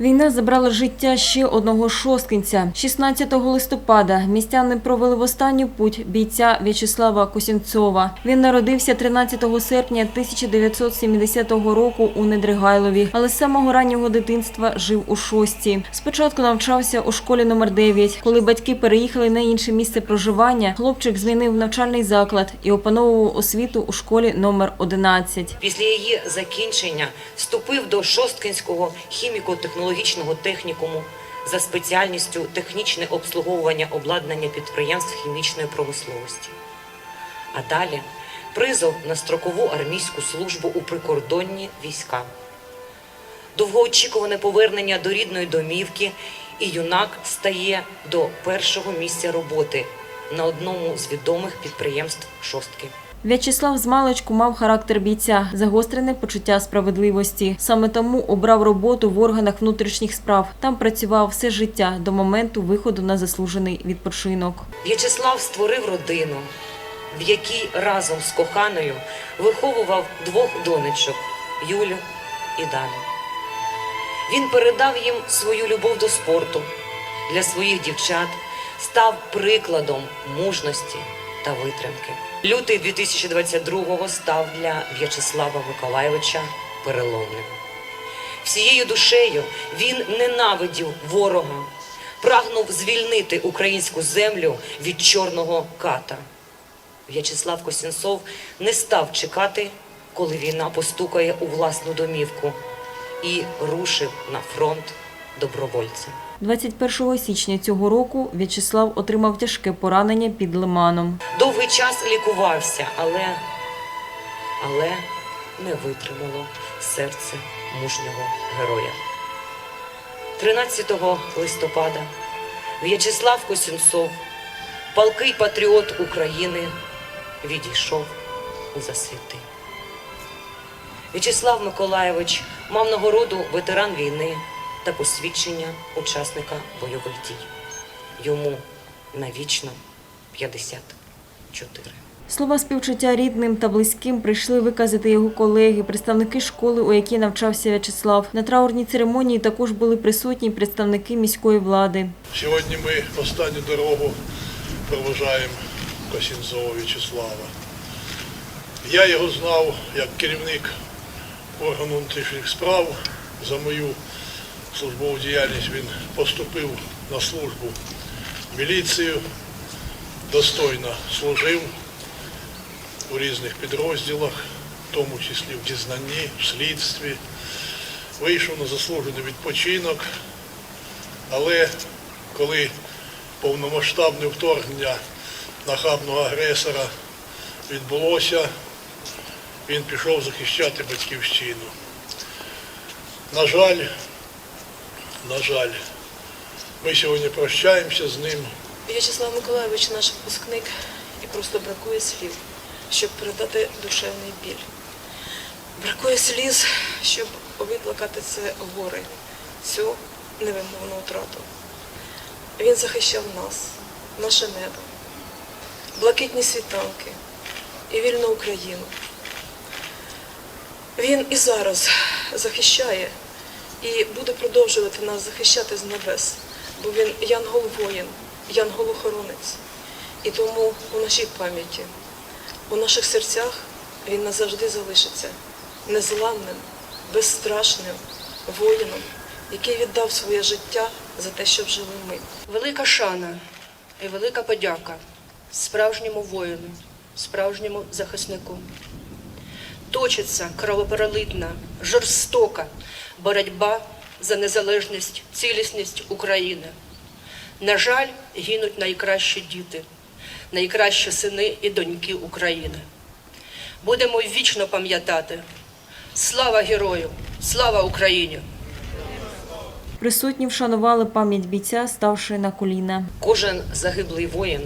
Війна забрала життя ще одного шосткинця. 16 листопада містяни провели в останню путь бійця В'ячеслава Косінцова. Він народився 13 серпня 1970 року у Недригайлові, але з самого раннього дитинства жив у шості. Спочатку навчався у школі номер 9. Коли батьки переїхали на інше місце проживання, хлопчик змінив навчальний заклад і опановував освіту у школі номер 11. Після її закінчення вступив до Шосткинського хіміко-технологічного технікуму за спеціальністю технічне обслуговування обладнання підприємств хімічної промисловості. А далі призов на строкову армійську службу у прикордонні війська. Довгоочікуване повернення до рідної домівки, і юнак стає до першого місця роботи на одному з відомих підприємств Шостки. В'ячеслав змалечку мав характер бійця, загострене почуття справедливості. Саме тому обрав роботу в органах внутрішніх справ. Там працював все життя до моменту виходу на заслужений відпочинок. В'ячеслав створив родину, в якій разом з коханою виховував двох донечок Юлю і Дану. Він передав їм свою любов до спорту для своїх дівчат, став прикладом мужності та витримки. Лютий 2022-го став для В'ячеслава Миколайовича переломним. Всією душею він ненавидів ворога, прагнув звільнити українську землю від чорного ката. В'ячеслав Косінцов не став чекати, коли війна постукає у власну домівку, і рушив на фронт добровольцем. 21 січня цього року В'ячеслав отримав тяжке поранення під лиманом. Довгий час лікувався, але, але не витримало серце мужнього героя. 13 листопада В'ячеслав Косінцов, палкий патріот України, відійшов у засвіти. В'ячеслав Миколайович мав нагороду ветеран війни та посвідчення учасника бойових дій. Йому навічно 54. Слова співчуття рідним та близьким прийшли виказати його колеги, представники школи, у якій навчався В'ячеслав. На траурній церемонії також були присутні представники міської влади. Сьогодні ми останню дорогу проважаємо Косінцова В'ячеслава. Я його знав як керівник органу внутрішніх справ. За мою службову діяльність він поступив на службу в міліцію, достойно служив у різних підрозділах, в тому числі в дізнанні, в слідстві. Вийшов на заслужений відпочинок, але коли повномасштабне вторгнення нахабного агресора відбулося, він пішов захищати батьківщину. На жаль, на жаль, ми сьогодні прощаємося з ним. В'ячеслав Миколайович наш випускник і просто бракує слів, щоб передати душевний біль. Бракує сліз, щоб виплакати це горе, цю невимовну втрату. Він захищав нас, наше небо, блакитні світанки і вільну Україну. Він і зараз захищає і буде продовжувати нас захищати з небес, бо він янгол-воїн, янгол-охоронець. І тому у нашій пам'яті, у наших серцях він назавжди залишиться незламним, безстрашним воїном, який віддав своє життя за те, щоб жили ми. Велика шана і велика подяка справжньому воїну, справжньому захиснику. Точиться кровопролитна, жорстока боротьба за незалежність, цілісність України. На жаль, гинуть найкращі діти, найкращі сини і доньки України. Будемо вічно пам'ятати. Слава герою! Слава Україні! Присутні вшанували пам'ять бійця, ставши на коліна. Кожен загиблий воїн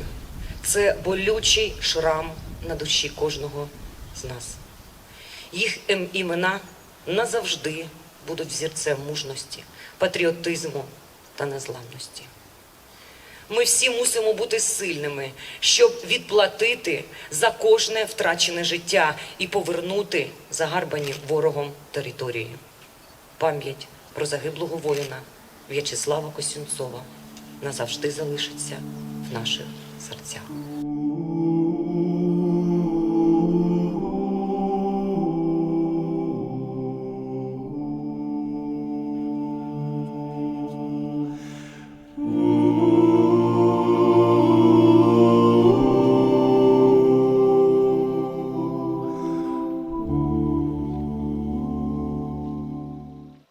це болючий шрам на душі кожного з нас. Їх імена назавжди будуть взірцем мужності, патріотизму та незламності. Ми всі мусимо бути сильними, щоб відплатити за кожне втрачене життя і повернути загарбані ворогом території. Пам'ять про загиблого воїна В'ячеслава Косінцова назавжди залишиться в наших серцях.